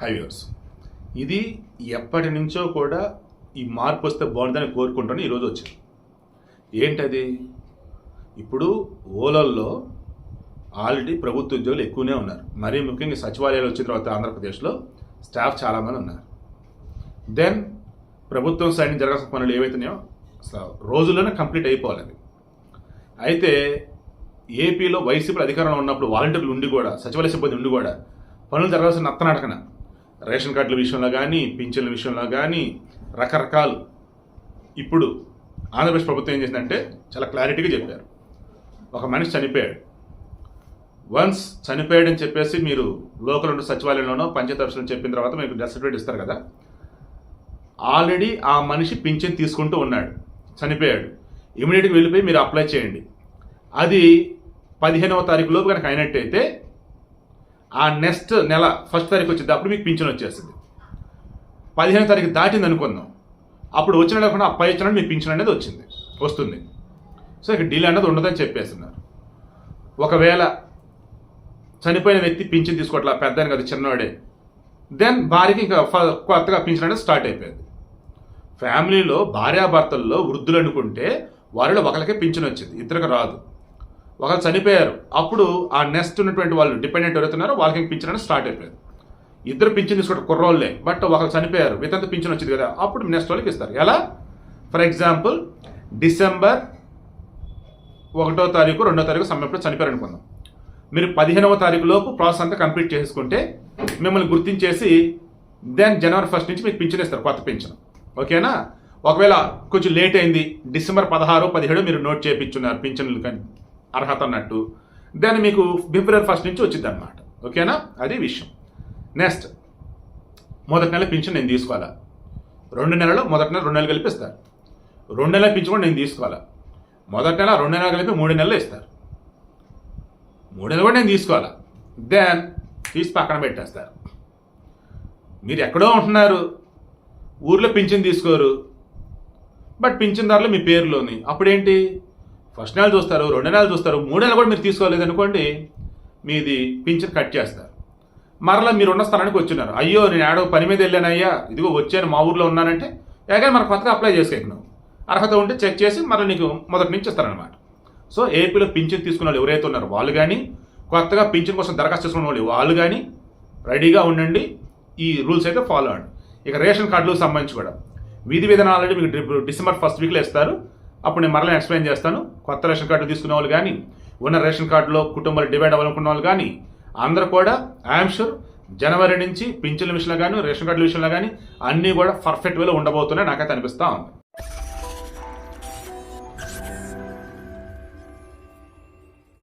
హైవేర్స్ ఇది ఎప్పటి నుంచో కూడా ఈ మార్పు వస్తే బాగుంటుందని కోరుకుంటాను ఈరోజు వచ్చింది. ఏంటది? ఇప్పుడు ఓలల్లో ఆల్రెడీ ప్రభుత్వ ఉద్యోగులు ఎక్కువనే ఉన్నారు. మరీ ముఖ్యంగా సచివాలయాలు వచ్చిన తర్వాత ఆంధ్రప్రదేశ్లో స్టాఫ్ చాలామంది ఉన్నారు. దెన్ ప్రభుత్వం సైడ్ జరగాల్సిన పనులు ఏవైతున్నాయో రోజుల్లోనే కంప్లీట్ అయిపోవాలి అవి. అయితే ఏపీలో వైసీపీ అధికారంలో ఉన్నప్పుడు వాలంటీర్లు ఉండి కూడా సచివాలయ సిబ్బంది ఉండి కూడా పనులు జరగాల్సిన నత్తనాటకన రేషన్ కార్డుల విషయంలో కానీ పింఛన్ల విషయంలో కానీ రకరకాలు ఇప్పుడు ఆంధ్రప్రదేశ్ ప్రభుత్వం ఏం చేసిందంటే చాలా క్లారిటీగా చెప్పారు. ఒక మనిషి చనిపోయాడు. వన్స్ చనిపోయాడని చెప్పేసి మీరు లోకల్ ఉండే సచివాలయంలోనో పంచాయతీ ఆఫీసులో చెప్పిన తర్వాత మీకు డెత్ సర్టిఫికేట్ ఇస్తారు కదా. ఆల్రెడీ ఆ మనిషి పింఛన్ తీసుకుంటూ ఉన్నాడు. చనిపోయాడు. ఇమీడియట్గా వెళ్ళిపోయి మీరు అప్లై చేయండి. అది పదిహేనవ తారీఖు లోపు కనుక అయినట్టయితే ఆ నెక్స్ట్ నెల ఫస్ట్ తారీఖు వచ్చింది అప్పుడు మీకు పింఛన్ వచ్చేస్తుంది. పదిహేను తారీఖు దాటింది అనుకుందాం. అప్పుడు వచ్చిన లేకుండా కూడా ఆ పై వచ్చిన మీకు పింఛన్ అనేది వచ్చింది వస్తుంది. సో ఇక డీల్ అనేది ఉండదని చెప్పేస్తున్నారు. ఒకవేళ చనిపోయిన వ్యక్తి పింఛన్ తీసుకోవట్లా పెద్ద కదా చిన్నవాడే. దెన్ భార్యకి ఇంకా కొత్తగా పింఛన్ అనేది స్టార్ట్ అయిపోయింది. ఫ్యామిలీలో భార్యాభర్తల్లో వృద్ధులు అనుకుంటే వారిలో ఒకరికే పింఛన్ వచ్చింది ఇద్దరికి రాదు. ఒకరు చనిపోయారు. అప్పుడు ఆ నెక్స్ట్ ఉన్నటువంటి వాళ్ళు డిపెండెంట్ ఎవరైతున్నారో వాళ్ళకి పింఛన్ అనేది స్టార్ట్ అయిపోయింది. ఇద్దరు పింఛన్ తీసుకుంటే కుర్రోళ్ళే బట్ ఒకరు చనిపోయారు. వితంత పింఛన్ వచ్చింది కదా అప్పుడు నెక్స్ట్ వాళ్ళకి ఇస్తారు. ఎలా? ఫర్ ఎగ్జాంపుల్ డిసెంబర్ ఒకటో తారీఖు రెండో తారీఖు సమయంలో చనిపోయారు అనుకుందాం. మీరు పదిహేనవ తారీఖు లోపు ప్రాసెస్ అంతా కంప్లీట్ చేసుకుంటే మిమ్మల్ని గుర్తించేసి దెన్ జనవరి ఫస్ట్ నుంచి మీకు పింఛన్ ఇస్తారు కొత్త పింఛన్. ఓకేనా? ఒకవేళ కొంచెం లేట్ అయింది డిసెంబర్ పదహారు పదిహేడు మీరు నోట్ చేయించున్నారు పింఛన్లు కానీ. అర్హత అన్నట్టు దాన్ని మీకు ఫిబ్రవరి ఫస్ట్ నుంచి వచ్చింది అనమాట ఓకేనా అది విషయం. నెక్స్ట్ మొదటి నెల పింఛన్ నేను తీసుకోవాలా? రెండు నెలలు మొదటి నెల రెండు నెలలు కలిపి ఇస్తారు రెండు నెలల పింఛన్ కూడా నేను తీసుకోవాలా? మొదటి నెల రెండు నెలలు కలిపి మూడు నెలలు ఇస్తారు మూడు నెలలు కూడా నేను తీసుకోవాలా? దెన్ తీసి పక్కన పెట్టేస్తారు. మీరు ఎక్కడో ఉంటున్నారు. ఊర్లో పింఛన్ తీసుకోరు. బట్ పింఛన్దారులు మీ పేరులోని. అప్పుడేంటి? ఫస్ట్ నెల చూస్తారు రెండు నెలలు చూస్తారు మూడు నెలలు కూడా మీరు తీసుకోలేదు అనుకోండి మీది పింఛన్ కట్ చేస్తారు. మరలా మీరు ఉన్న స్థలానికి వచ్చినారు. అయ్యో నేను ఏడో పని మీద వెళ్ళాను అయ్యా ఇదిగో వచ్చాను మా ఊర్లో ఉన్నానంటే ఎగైనా మన కొత్తగా అప్లై చేసుకోక నువ్వు అర్హత ఉంటే చెక్ చేసి మరలా నీకు మొదటి నుంచి ఇస్తారనమాట సో ఏపీలో పింఛన్ తీసుకున్న వాళ్ళు ఎవరైతే ఉన్నారో వాళ్ళు కానీ కొత్తగా పింఛన్ కోసం దరఖాస్తు చేసుకున్న వాళ్ళు వాళ్ళు కానీ రెడీగా ఉండండి ఈ రూల్స్ అయితే ఫాలో అవ్వండి. ఇక రేషన్ కార్డులకు సంబంధించి కూడా. విధి విధానాలు ఆల్రెడీ మీకు డిసెంబర్ ఫస్ట్ వీక్లో ఇస్తారు. అప్పుడు నేను మరలా ఎక్స్ప్లెయిన్ చేస్తాను. కొత్త రేషన్ కార్డు తీసుకునే వాళ్ళు కానీ ఉన్న రేషన్ కార్డులో కుటుంబాలు డివైడ్ అవ్వాలనుకున్న వాళ్ళు కానీ అందరూ కూడా ఐఎమ్ షూర్ జనవరి నుంచి పింఛన్ల విషయంలో కానీ రేషన్ కార్డుల విషయంలో కానీ అన్నీ కూడా పర్ఫెక్ట్ వేలో ఉండబోతున్నాయి. నాకైతే అనిపిస్తూ ఉంది.